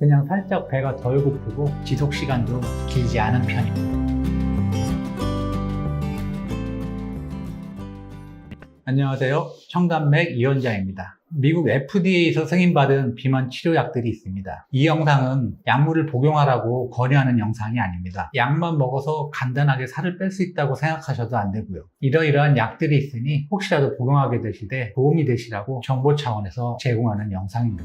그냥 살짝 배가 덜 고프고 지속 시간도 길지 않은 편입니다. 안녕하세요. 청담맥 이원자입니다. 미국 FDA에서 승인받은 비만 치료약들이 있습니다. 이 영상은 약물을 복용하라고 권유하는 영상이 아닙니다. 약만 먹어서 간단하게 살을 뺄 수 있다고 생각하셔도 안 되고요. 이러이러한 약들이 있으니 혹시라도 복용하게 되실 때 도움이 되시라고 정보 차원에서 제공하는 영상입니다.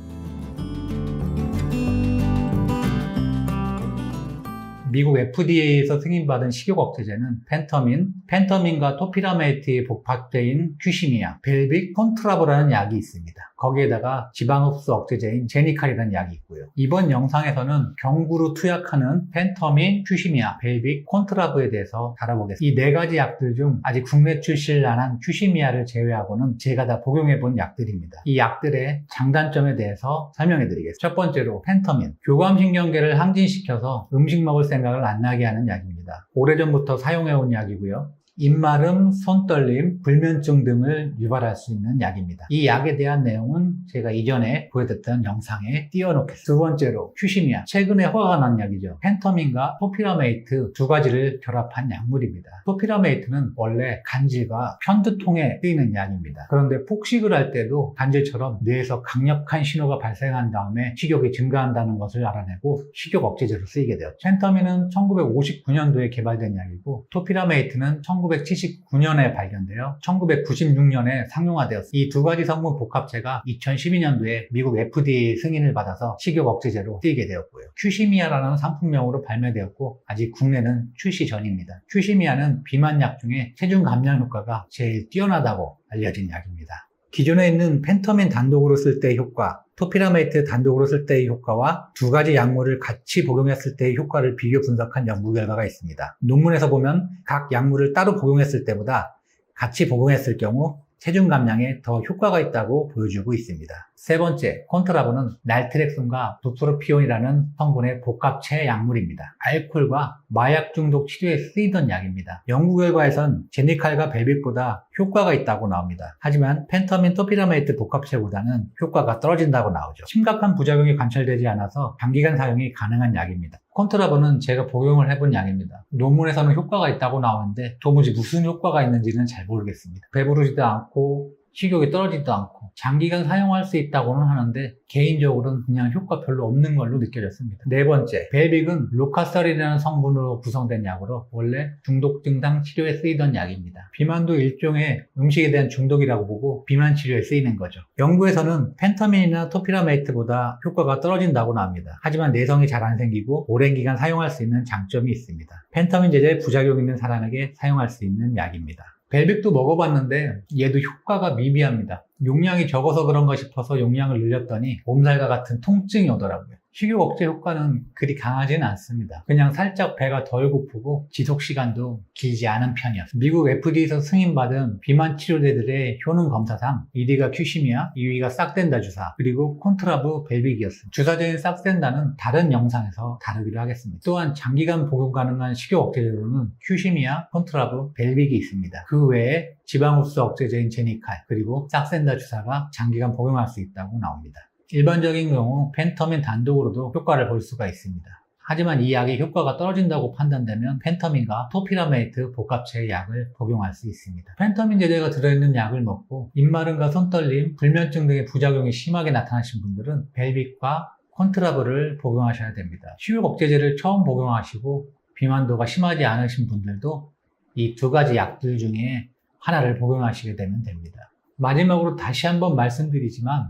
미국 FDA에서 승인받은 식욕 억제제는 펜터민, 펜터민과 토피라메이트의 복합제인 큐시미아, 벨빅, 콘트라보라는 약이 있습니다. 거기에다가 지방흡수 억제제인 제니칼이라는 약이 있고요. 이번 영상에서는 경구로 투약하는 펜터민, 큐시미아, 벨빅, 콘트라보에 대해서 다뤄보겠습니다. 이 네 가지 약들 중 아직 국내 출시를 안 한 큐시미아를 제외하고는 제가 다 복용해본 약들입니다. 이 약들의 장단점에 대해서 설명해드리겠습니다. 첫 번째로 펜터민, 교감신경계를 항진시켜서 음식 먹을 생각을 안 나게 하는 약입니다. 오래전부터 사용해온 약이고요. 입마름, 손떨림, 불면증 등을 유발할 수 있는 약입니다. 이 약에 대한 내용은 제가 이전에 보여드렸던 영상에 띄워놓겠습니다. 두 번째로 큐시미아, 최근에 허가가 난 약이죠. 펜터민과 토피라메이트 두 가지를 결합한 약물입니다. 토피라메이트는 원래 간질과 편두통에 쓰이는 약입니다. 그런데 폭식을 할 때도 간질처럼 뇌에서 강력한 신호가 발생한 다음에 식욕이 증가한다는 것을 알아내고 식욕 억제제로 쓰이게 되었죠. 펜터민은 1959년도에 개발된 약이고 토피라메이트는 1979년에 발견되어 1996년에 상용화되었습니다. 이 두 가지 성분 복합체가 2012년도에 미국 FDA 승인을 받아서 식욕 억제제로 쓰이게 되었고요. 큐시미아라는 상품명으로 발매되었고 아직 국내는 출시 전입니다. 큐시미아는 비만약 중에 체중 감량 효과가 제일 뛰어나다고 알려진 약입니다. 기존에 있는 펜터민 단독으로 쓸 때의 효과, 토피라메이트 단독으로 쓸 때의 효과와 두 가지 약물을 같이 복용했을 때의 효과를 비교 분석한 연구 결과가 있습니다. 논문에서 보면 각 약물을 따로 복용했을 때보다 같이 복용했을 경우 체중 감량에 더 효과가 있다고 보여주고 있습니다. 세 번째, 콘트라보는 날트렉슨과 부프로피온이라는 성분의 복합체 약물입니다. 알코올과 마약 중독 치료에 쓰이던 약입니다. 연구 결과에선 제니칼과 벨빅보다 효과가 있다고 나옵니다. 하지만 펜터민 토피라메이트 복합체보다는 효과가 떨어진다고 나오죠. 심각한 부작용이 관찰되지 않아서 장기간 사용이 가능한 약입니다. 콘트라보는 제가 복용을 해본 약입니다. 논문에서는 효과가 있다고 나오는데 도무지 무슨 효과가 있는지는 잘 모르겠습니다. 배부르지도 않고 식욕이 떨어지지도 않고 장기간 사용할 수 있다고는 하는데 개인적으로는 그냥 효과 별로 없는 걸로 느껴졌습니다. 네 번째, 벨빅은 로카설이라는 성분으로 구성된 약으로 원래 중독 증상 치료에 쓰이던 약입니다. 비만도 일종의 음식에 대한 중독이라고 보고 비만 치료에 쓰이는 거죠. 연구에서는 펜타민이나 토피라메이트보다 효과가 떨어진다고 나옵니다. 하지만 내성이 잘 안 생기고 오랜 기간 사용할 수 있는 장점이 있습니다. 펜타민 제제에 부작용 있는 사람에게 사용할 수 있는 약입니다. 벨빅도 먹어봤는데 얘도 효과가 미비합니다. 용량이 적어서 그런가 싶어서 용량을 늘렸더니 몸살과 같은 통증이 오더라고요. 식욕 억제 효과는 그리 강하지는 않습니다. 그냥 살짝 배가 덜 고프고 지속 시간도 길지 않은 편이었습니다. 미국 FDA에서 승인받은 비만 치료제들의 효능 검사상 1위가 큐시미아, 2위가 싹된다 주사, 그리고 콘트라브 벨빅이었습니다. 주사제인 싹된다는 다른 영상에서 다루기로 하겠습니다. 또한 장기간 복용 가능한 식욕 억제제로는 큐시미아, 콘트라브, 벨빅이 있습니다. 그 외에 지방흡수 억제제인 제니칼, 그리고 싹센다 주사가 장기간 복용할 수 있다고 나옵니다. 일반적인 경우 펜터민 단독으로도 효과를 볼 수가 있습니다. 하지만 이 약의 효과가 떨어진다고 판단되면 펜터민과 토피라메이트 복합체의 약을 복용할 수 있습니다. 펜터민 제제가 들어있는 약을 먹고 입마름과 손떨림, 불면증 등의 부작용이 심하게 나타나신 분들은 벨빅과 콘트라브를 복용하셔야 됩니다. 식욕 억제제를 처음 복용하시고 비만도가 심하지 않으신 분들도 이 두 가지 약들 중에 하나를 복용하시게 되면 됩니다. 마지막으로 다시 한번 말씀드리지만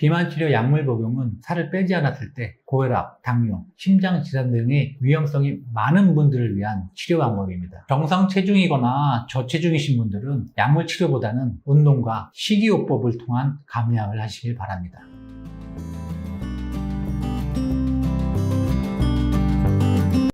비만 치료 약물 복용은 살을 빼지 않았을 때 고혈압, 당뇨, 심장 질환 등의 위험성이 많은 분들을 위한 치료 방법입니다. 정상 체중이거나 저체중이신 분들은 약물 치료보다는 운동과 식이요법을 통한 감량을 하시길 바랍니다.